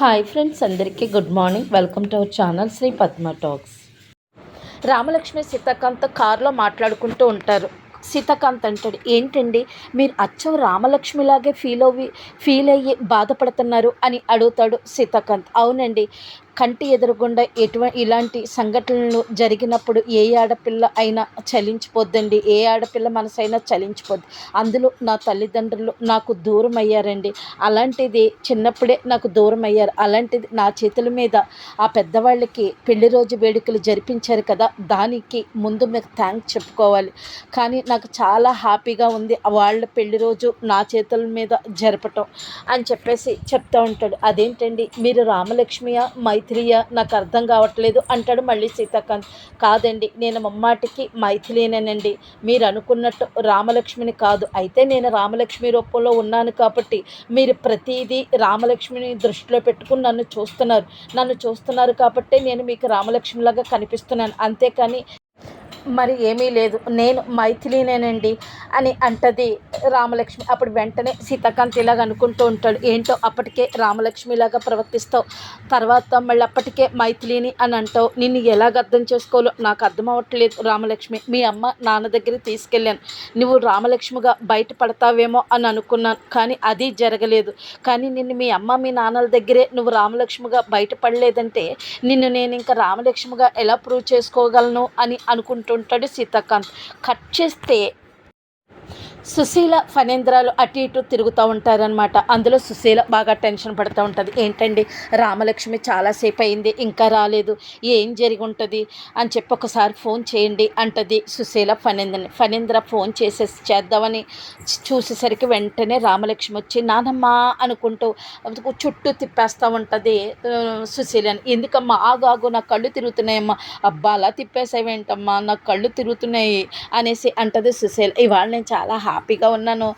Hi friends అందరికీ good morning. Welcome to our channel Sri Padma talks. Ramalakshmi Seethakanth కారులో మాట్లాడుకుంటూ ఉంటారు. సీతాకాంత్ అంటాడు ఏంటండి మీరు అచ్చం రామలక్ష్మిలాగే ఫీల్ అవి ఫీల్ అయ్యి బాధపడుతున్నారు అని అడుగుతాడు సీతాకాంత్. అవునండి కంటి ఎదురుగుండా ఎటువంటి ఇలాంటి సంఘటనలు జరిగినప్పుడు ఏ ఆడపిల్ల అయినా చలించిపోద్దండి. ఏ ఆడపిల్ల మనసైనా చలించిపోద్ది. అందులో నా తల్లిదండ్రులు నాకు దూరం అయ్యారండి అలాంటిది చిన్నప్పుడే నాకు దూరం అయ్యారు అలాంటిది నా చేతుల మీద ఆ పెద్దవాళ్ళకి పెళ్ళి రోజు వేడుకలు జరిపించారు కదా దానికి ముందు మీకు థ్యాంక్స్ చెప్పుకోవాలి. కానీ నాకు చాలా హ్యాపీగా ఉంది. వాళ్ళ పెళ్ళి రోజు నా చేతుల మీద జరపటం అని చెప్పేసి చెప్తా ఉంటాడు. అదేంటండి? మీరు రామలక్ష్మియా మైథిలియా నాకు అర్థం కావట్లేదు అంటాడు మళ్ళీ సీతాకాంత్. కాదండి నేను మమ్మాటికి మైథిలినేనండి మీరు అనుకున్నట్టు రామలక్ష్మిని కాదు. అయితే నేను రామలక్ష్మి రూపంలో ఉన్నాను కాబట్టి మీరు ప్రతిదీ రామలక్ష్మిని దృష్టిలో పెట్టుకుని నన్ను చూస్తున్నారు. నన్ను చూస్తున్నారు కాబట్టే నేను మీకు రామలక్ష్మిలాగా కనిపిస్తున్నాను. అంతేకాని మరి ఏమీ లేదు. నేను మైథిలీనేనండి అని అంటది రామలక్ష్మి. అప్పుడు వెంటనే సీతాకాంత్ ఇలాగ అనుకుంటూ ఉంటాడు ఏంటో అప్పటికే రామలక్ష్మిలాగా ప్రవర్తిస్తావు తర్వాత మళ్ళీ అప్పటికే మైథిలిని అని అంటావు. నిన్ను ఎలాగ అర్థం చేసుకోవాలో నాకు అర్థం అవ్వట్లేదు రామలక్ష్మి. మీ అమ్మ నాన్న దగ్గర తీసుకెళ్ళాను. నువ్వు రామలక్ష్మిగా బయట పడతావేమో అని అనుకున్నాను కానీ అది జరగలేదు. కానీ నిన్ను మీ అమ్మ మీ నాన్నల దగ్గరే నువ్వు రామలక్ష్మిగా బయటపడలేదంటే నిన్ను నేను ఇంకా రామలక్ష్మిగా ఎలా ప్రూవ్ చేసుకోగలను అని ఉంటాడు సీతాకాంత్. కట్ చేస్తే సుశీల ఫణేంద్రాలు అటు ఇటు తిరుగుతూ ఉంటారనమాట అందులో సుశీల బాగా టెన్షన్ పడుతూ ఉంటుంది. ఏంటండి? రామలక్ష్మి చాలాసేపు అయింది ఇంకా రాలేదు. ఏం జరిగి ఉంటుంది అని చెప్పి ఒకసారి ఫోన్ చేయండి అంటది సుశీల ఫణేంద్రని ఫణేంద్ర ఫోన్ చేసేసి చేద్దామని చూసేసరికి వెంటనే రామలక్ష్మి వచ్చి నానమ్మ అనుకుంటూ చుట్టూ తిప్పేస్తూ ఉంటుంది సుశీలని. ఎందుకమ్మా? ఆగాగు నా కళ్ళు తిరుగుతున్నాయమ్మా. అబ్బా అలా తిప్పేసావేంటమ్మా? నా కళ్ళు తిరుగుతున్నాయి అనేసి అంటది సుశీల. ఇవాళ నేను చాలా హ్యాపీగా ఉన్నాను.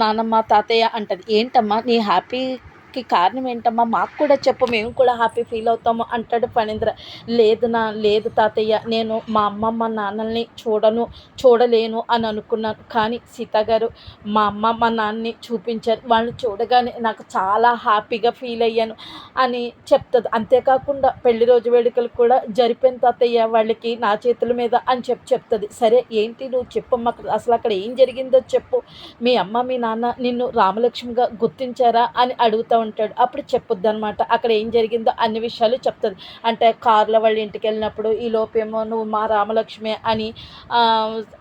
నానమ్మ తాతయ్య అంటది ఏంటమ్మా నీ హ్యాపీ హ్యాపీకి కారణం ఏంటమ్మా? మాకు కూడా చెప్పు మేము కూడా హ్యాపీ ఫీల్ అవుతాము అంటాడు ఫణీంద్ర. లేదు నా లేదు తాతయ్య నేను మా అమ్మ మా నాన్నల్ని చూడను చూడలేను అని అనుకున్నాను. కానీ సీత గారు మా అమ్మ మా నాన్నని చూపించారు. వాళ్ళు చూడగానే నాకు చాలా హ్యాపీగా ఫీల్ అయ్యాను అని చెప్తుంది. అంతేకాకుండా పెళ్ళి రోజు వేడుకలు కూడా జరిపిన తాతయ్య వాళ్ళకి నా చేతుల మీద అని చెప్పి చెప్తుంది. సరే ఏంటి నువ్వు చెప్పు మాకు అసలు అక్కడ ఏం జరిగిందో చెప్పు. మీ అమ్మ మీ నాన్న నిన్ను రామలక్ష్మిగా గుర్తించారా అని అడుగుతూ ఉంటాడు. అప్పుడు చెప్పొద్దు అనమాట అక్కడ ఏం జరిగిందో అన్ని విషయాలు చెప్తుంది. అంటే కార్లో వాళ్ళ ఇంటికి వెళ్ళినప్పుడు ఈ లోపేమో నువ్వు మా రామలక్ష్మి అని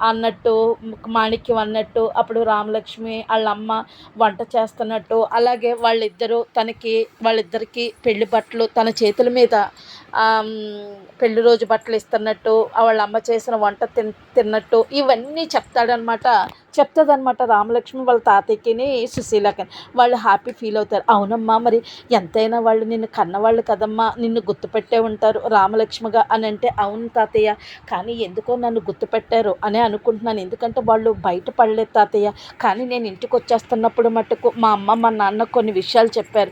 అన్నట్టు మాణిక్యం అన్నట్టు అప్పుడు రామలక్ష్మి వాళ్ళ అమ్మ వంట చేస్తున్నట్టు అలాగే వాళ్ళిద్దరూ తనకి వాళ్ళిద్దరికి పెళ్ళి బట్టలు తన చేతుల మీద పెళ్ళి రోజు బట్టలు ఇస్తున్నట్టు వాళ్ళ అమ్మ చేసిన వంట తిన్ తిన్నట్టు ఇవన్నీ చెప్తాడనమాట చెప్తుందనమాట రామలక్ష్మి వాళ్ళ తాతయ్యకిని సుశీలకని వాళ్ళు హ్యాపీ ఫీల్ అవుతారు. అవునమ్మా మరి ఎంతైనా వాళ్ళు నిన్ను కన్నవాళ్ళు కదమ్మా నిన్ను గుర్తుపెట్టే ఉంటారు రామలక్ష్మిగా అని అంటే అవును తాతయ్య కానీ ఎందుకో నన్ను గుర్తుపెట్టారు అనే అనుకుంటున్నాను. ఎందుకంటే వాళ్ళు బయట పడలేదు తాతయ్య. కానీ నేను ఇంటికి వచ్చేస్తున్నప్పుడు మటుకు మా అమ్మ మా నాన్న కొన్ని విషయాలు చెప్పారు.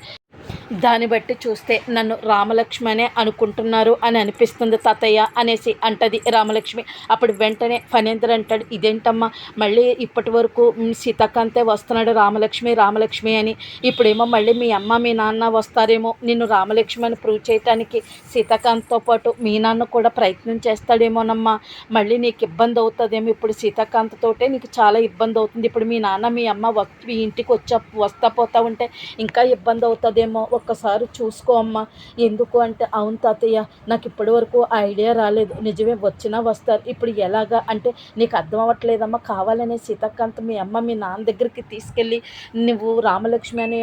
దాన్ని బట్టి చూస్తే నన్ను రామలక్ష్మి అనే అనుకుంటున్నారు అని అనిపిస్తుంది తాతయ్య అనేసి అంటది రామలక్ష్మి. అప్పుడు వెంటనే ఫణేందర్ అంటాడు ఇదేంటమ్మా మళ్ళీ ఇప్పటి వరకు సీతాకాంతే వస్తున్నాడు రామలక్ష్మి రామలక్ష్మి అని. ఇప్పుడేమో మళ్ళీ మీ అమ్మ మీ నాన్న వస్తారేమో. నిన్ను రామలక్ష్మి అని ప్రూవ్ చేయటానికి సీతాకాంత్తో పాటు మీ నాన్న కూడా ప్రయత్నం చేస్తాడేమోనమ్మా. మళ్ళీ నీకు ఇబ్బంది అవుతుందేమో. ఇప్పుడు సీతాకాంత్తోటే నీకు చాలా ఇబ్బంది అవుతుంది. ఇప్పుడు మీ నాన్న మీ అమ్మ వ- మీ ఇంటికి వచ్చా వస్తా పోతా ఉంటే ఇంకా ఇబ్బంది అవుతుందేమో. ఒక్కసారి చూసుకో అమ్మా. ఎందుకు అంటే అవును తాతయ్య నాకు ఇప్పటి వరకు ఐడియా రాలేదు. నిజమే వచ్చినా వస్తారు. ఇప్పుడు ఎలాగా? అంటే నీకు అర్థం అవ్వట్లేదమ్మా. కావాలనే సీతాకాంత్ మీ అమ్మ మీ నాన్న దగ్గరికి తీసుకెళ్ళి నువ్వు రామలక్ష్మి అని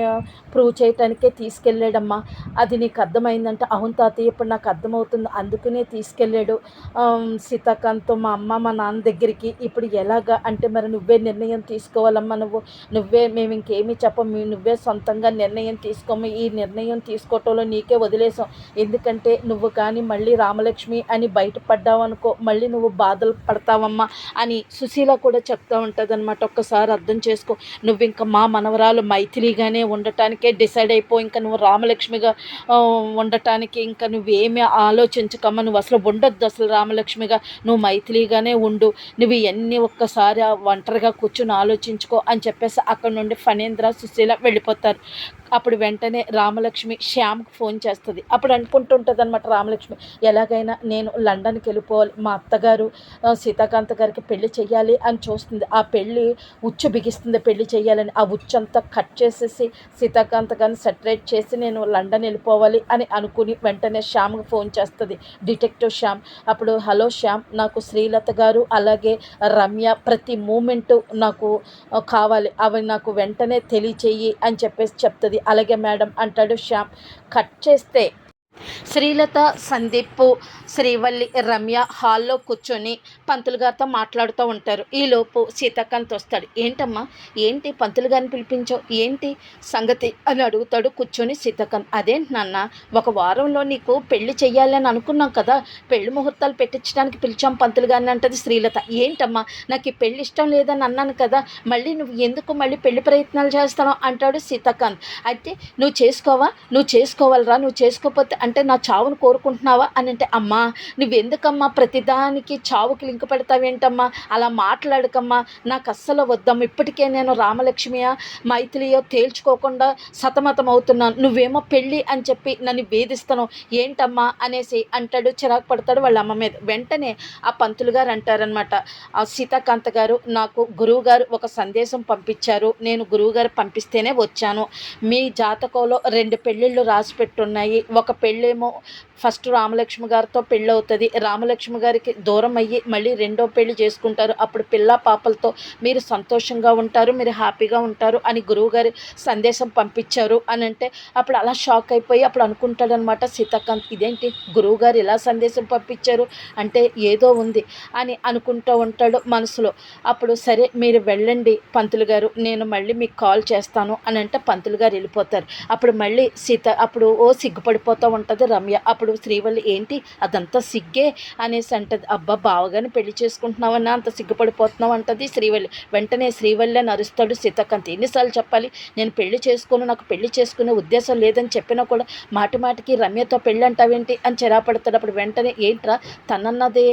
ప్రూవ్ చేయటానికే తీసుకెళ్ళాడమ్మా. అది నీకు అర్థమైందంటే అవును తాతయ్య ఇప్పుడు నాకు అర్థమవుతుంది. అందుకనే తీసుకెళ్ళాడు. సీతాకాంత్ మా అమ్మ మా నాన్న దగ్గరికి. ఇప్పుడు ఎలాగా? అంటే మరి నువ్వే నిర్ణయం తీసుకోవాలమ్మా నువ్వు. నువ్వే మేము ఇంకేమీ చెప్పము నువ్వే సొంతంగా నిర్ణయం తీసుకోము. ఈ నిర్ణయం తీసుకోవటంలో నీకే వదిలేసాం ఎందుకంటే నువ్వు కానీ మళ్ళీ రామలక్ష్మి అని బయటపడ్డావు అనుకో మళ్ళీ నువ్వు బాధలు పడతావమ్మా అని సుశీల కూడా చెప్తా ఉంటుంది అనమాట ఒక్కసారి అర్థం చేసుకో. నువ్వు ఇంకా మా మనవరాలు మైథిలిగానే ఉండటానికే డిసైడ్ అయిపో. ఇంకా నువ్వు రామలక్ష్మిగా ఉండటానికి ఇంకా నువ్వేమి ఆలోచించకమ్మా. నువ్వు అసలు ఉండొద్దు అసలు రామలక్ష్మిగా. నువ్వు మైథిలిగానే ఉండు. నువ్వు ఇవన్నీ ఒక్కసారి ఆ ఒంటరిగా కూర్చుని ఆలోచించుకో అని చెప్పేసి అక్కడ నుండి ఫణేంద్ర సుశీల వెళ్ళిపోతారు. అప్పుడు వెంటనే రామ రామలక్ష్మి శ్యామ్కి ఫోన్ చేస్తుంది. అప్పుడు అనుకుంటుంటుంది అనమాట రామలక్ష్మి ఎలాగైనా నేను లండన్కి వెళ్ళిపోవాలి. మా అత్తగారు సీతాకాంత గారికి పెళ్ళి చేయాలి అని చూస్తుంది. ఆ పెళ్ళి ఉచ్చు బిగిస్తుంది పెళ్ళి చేయాలని ఆ ఉచ్చు అంతా కట్ చేసేసి సీతాకాంత గారిని సెటరేట్ చేసి నేను లండన్ వెళ్ళిపోవాలి అని అనుకుని వెంటనే శ్యామ్కి ఫోన్ చేస్తుంది. డిటెక్టివ్ శ్యామ్. అప్పుడు హలో శ్యామ్ నాకు శ్రీలత గారు అలాగే రమ్య ప్రతి మూమెంట్ నాకు కావాలి. అవి నాకు వెంటనే తెలియచేయి అని చెప్పేసి చెప్తుంది. అలాగే మేడం అంటాడు శ్యామ్. కట్ చేస్తే శ్రీలత సందీప్ శ్రీవల్లి రమ్య హాల్లో కూర్చొని పంతులు గారితో మాట్లాడుతూ ఉంటారు. ఈలోపు సీతాకాంత్ వస్తాడు. ఏంటమ్మా? ఏంటి పంతులు గారిని పిలిపించావు? ఏంటి సంగతి? అని అడుగుతాడు కూర్చొని సీతాకాంత్. అదేంటి నాన్న ఒక వారంలో నీకు పెళ్ళి చెయ్యాలని అనుకున్నాం కదా పెళ్ళి ముహూర్తాలు పెట్టించడానికి పిలిచాం పంతులు గారిని అంటది శ్రీలత. ఏంటమ్మా నాకు ఈ పెళ్ళి ఇష్టం లేదని అన్నాను కదా మళ్ళీ నువ్వు ఎందుకు మళ్ళీ పెళ్ళి ప్రయత్నాలు చేస్తావు అంటాడు సీతాకాంత్. అయితే నువ్వు చేసుకోవా? నువ్వు చేసుకోవాలరా నువ్వు చేసుకోకపోతే అంటే నా చావును కోరుకుంటున్నావా? అని అంటే అమ్మా నువ్వెందుకమ్మా ప్రతిదానికి చావుకి లింక్ పెడతావేంటమ్మా? అలా మాట్లాడకమ్మా. నాకు అస్సలు వద్దమ్మా. ఇప్పటికే నేను రామలక్ష్మియా మైథిలియో తేల్చుకోకుండా సతమతం అవుతున్నాను నువ్వేమో పెళ్ళి అని చెప్పి నన్ను వేధిస్తాను ఏంటమ్మా? అనేసి అంటాడు చిరాకు పడతాడు వాళ్ళ అమ్మ మీద. వెంటనే ఆ పంతులు గారు అంటారనమాట ఆ సీతాకాంత గారు నాకు గురువు గారు ఒక సందేశం పంపించారు. నేను గురువు గారు పంపిస్తేనే వచ్చాను. మీ జాతకంలో రెండు పెళ్ళిళ్ళు రాసి పెట్టున్నాయి ఒక పెళ్ళేమో ఫస్ట్ రామలక్ష్మి గారితో పెళ్ళి అవుతుంది రామలక్ష్మి గారికి దూరం అయ్యి మళ్ళీ రెండో పెళ్ళి చేసుకుంటారు. అప్పుడు పిల్ల పాపలతో మీరు సంతోషంగా ఉంటారు మీరు హ్యాపీగా ఉంటారు అని గురువుగారి సందేశం పంపించారు అని అంటే అప్పుడు అలా షాక్ అయిపోయి అప్పుడు అనుకుంటాడనమాట సీతాకాంత్ ఇదేంటి? గురువుగారు ఇలా సందేశం పంపించారు? అంటే ఏదో ఉంది అని అనుకుంటూ ఉంటాడు మనసులో. అప్పుడు సరే మీరు వెళ్ళండి పంతులు గారు నేను మళ్ళీ మీకు కాల్ చేస్తాను అని అంటే పంతులు గారు వెళ్ళిపోతారు. అప్పుడు మళ్ళీ సీత అప్పుడు ఓ సిగ్గుపడిపోతూ ఉంటుంది రమ్య. అప్పుడు శ్రీవల్లి ఏంటి? అదంతా సిగ్గే? అనేసి అంటది. అబ్బా బావగాని పెళ్ళి చేసుకుంటున్నావన్నా? అంత సిగ్గుపడిపోతున్నావు? అంటది శ్రీవల్లి వెంటనే శ్రీవల్లి అని అరుస్తాడు సీతకాంత్. ఎన్నిసార్లు చెప్పాలి? నేను పెళ్ళి చేసుకోను. నాకు పెళ్ళి చేసుకునే ఉద్దేశం లేదని చెప్పినా కూడా మాటి మాటికి రమ్యతో పెళ్ళి అంటావేంటి అని చెరాపడతాడు. అప్పుడు వెంటనే ఏంట్రా? తనన్నదే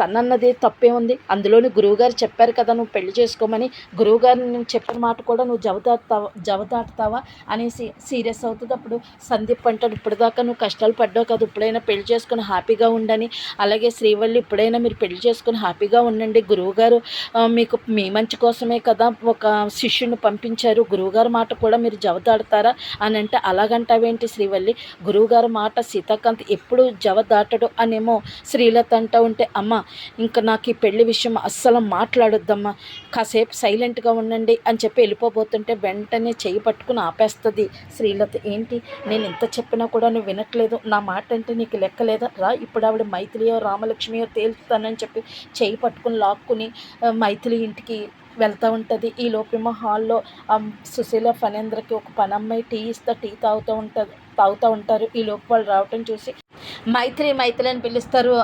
తనన్నదే తప్పే ఉంది. అందులోని గురువుగారు చెప్పారు కదా నువ్వు పెళ్ళి చేసుకోమని. గురువుగారు చెప్పిన మాట కూడా నువ్వు జవదాటుతావా జవదాటుతావా అనేసి సీరియస్ అవుతుంది. అప్పుడు సందీప్ అంటాడు. ఇప్పటిదాకా నువ్వు కష్టాలు పడ్డావు కదా ఇప్పుడైనా పెళ్ళి చేసుకుని హ్యాపీగా ఉండని. అలాగే శ్రీవల్లి ఇప్పుడైనా మీరు పెళ్ళి చేసుకుని హ్యాపీగా ఉండండి. గురువుగారు మీకు మీ మంచి కోసమే కదా ఒక శిష్యుని పంపించారు. గురువుగారి మాట కూడా మీరు జవదాడతారా అని అంటే అలాగంటావేంటి శ్రీవల్లి? గురువుగారి మాట సీతాకాంత్ ఎప్పుడు జవదాటడు అనేమో శ్రీలత అంటూ ఉంటే అమ్మ ఇంకా నాకు ఈ పెళ్ళి విషయం అస్సలు మాట్లాడొద్దమ్మా. కాసేపు సైలెంట్గా ఉండండి అని చెప్పి వెళ్ళిపోబోతుంటే వెంటనే చేయి పట్టుకుని ఆపేస్తుంది శ్రీలత. ఏంటి? నేను ఎంత చెప్పినా కూడా నువ్వు వినట్లేదు. నా మాట అంటే నీకు లెక్కలేదా రా ఇప్పుడు ఆవిడ మైథిలియో రామలక్ష్మియో తేల్చుతానని చెప్పి చేయి పట్టుకుని లాక్కుని మైథిలి ఇంటికి వెళ్తూ ఉంటుంది. ఈ లోపేమో హాల్లో సుశీల ఫణేంద్రకి ఒక పనమ్మాయి టీ ఇస్తే టీ తాగుతూ ఉంటుంది తాగుతూ ఉంటారు. ఈ లోపు వాళ్ళు రావటం చూసి మైత్రి మైత్రి అని పిలుస్తారు.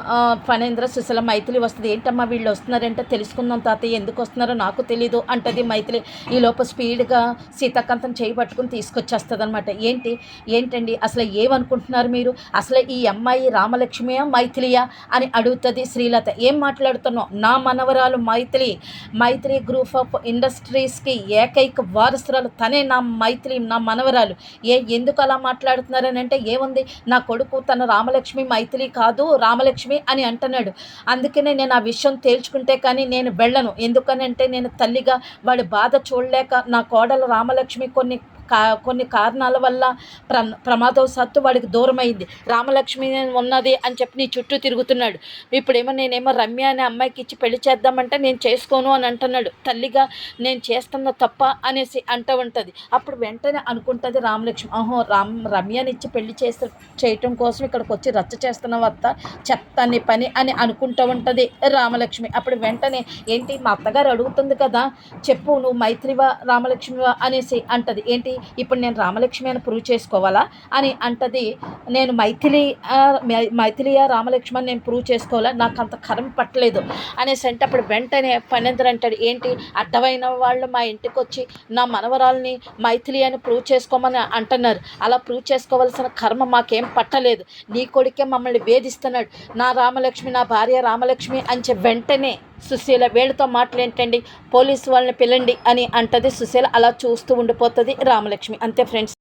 ఫణేంద్ర సుశల మైత్రి వస్తుంది. ఏంటమ్మా వీళ్ళు వస్తున్నారంటే తెలుసుకుందాం తాతయ్య ఎందుకు వస్తున్నారో నాకు తెలీదు అంటది మైత్రి. ఈ లోపు స్పీడ్గా సీతాకాంతం చేయి పట్టుకుని తీసుకొచ్చేస్తుంది అనమాట ఏంటి? ఏంటండి? అసలు ఏమనుకుంటున్నారు మీరు? అసలు ఈ అమ్మాయి రామలక్ష్మియా మైథిలియా అని అడుగుతుంది శ్రీలత. ఏం మాట్లాడుతున్నావు? నా మనవరాలు మైథిలి మైత్రి గ్రూప్ ఆఫ్ ఇండస్ట్రీస్కి ఏకైక వారసురాలు. తనే నా మైత్రి నా మనవరాలు. ఏ ఎందుకు అలా మాట్లాడుతున్నారని అంటే ఏముంది? నా కొడుకు తన రామలక్ష్మి మైథిలి కాదు రామలక్ష్మి అని అంటున్నాడు. అందుకనే నేను ఆ విషయం తేల్చుకుంటే కానీ నేను వెళ్ళను. ఎందుకనంటే నేను తల్లిగా వాడి బాధ చూడలేక నా కోడలు రామలక్ష్మి కొన్ని కా కొన్ని కారణాల వల్ల ప్ర ప్రమాదవశాత్తు వాడికి దూరం అయింది రామలక్ష్మి ఉన్నది అని చెప్పి నీ చుట్టూ తిరుగుతున్నాడు. ఇప్పుడేమో నేనేమో రమ్య అనే అమ్మాయికి ఇచ్చి పెళ్ళి చేద్దామంటే నేను చేసుకోను అని అంటున్నాడు. తల్లిగా నేను చేస్తున్న తప్ప అనేసి అంటూ ఉంటుంది. అప్పుడు వెంటనే అనుకుంటుంది రామలక్ష్మి ఆహో రామ్ రమ్యని ఇచ్చి పెళ్ళి చేసే చేయటం కోసం ఇక్కడికి వచ్చి రచ్చ చేస్తున్న వద్ద చెత్తని పని అని అనుకుంటూ ఉంటుంది రామలక్ష్మి. అప్పుడు వెంటనే ఏంటి మా అత్తగారు అడుగుతుంది కదా చెప్పు నువ్వు మైత్రివా రామలక్ష్మివా అనేసి అంటది. ఏంటి ఇప్పుడు నేను రామలక్ష్మి అని ప్రూవ్ చేసుకోవాలా? అని అంటది నేను మైథిలి మైథిలియా రామలక్ష్మి అని నేను ప్రూవ్ చేసుకోవాలా? నాకు అంత కరం పట్టలేదు. అనేసి అంటే అప్పుడు వెంటనే పనేంద్ర అంటాడు ఏంటి? అడ్డమైన వాళ్ళు మా ఇంటికి వచ్చి నా మనవరాల్ని మైథిలి అని ప్రూవ్ చేసుకోమని అంటున్నారు. అలా ప్రూవ్ చేసుకోవాల్సిన కర్మ మాకేం పట్టలేదు. నీ కొడుకే మమ్మల్ని వేధిస్తున్నాడు. నా రామలక్ష్మి నా భార్య రామలక్ష్మి అని చెప్పి వెంటనే సుశీల వీళ్ళతో మాట్లాడేంటండి? పోలీసు వాళ్ళని పిలండి అని అంటది. సుశీల అలా చూస్తూ ఉండిపోతుంది రామలక్ష్మి. అంతే ఫ్రెండ్స్.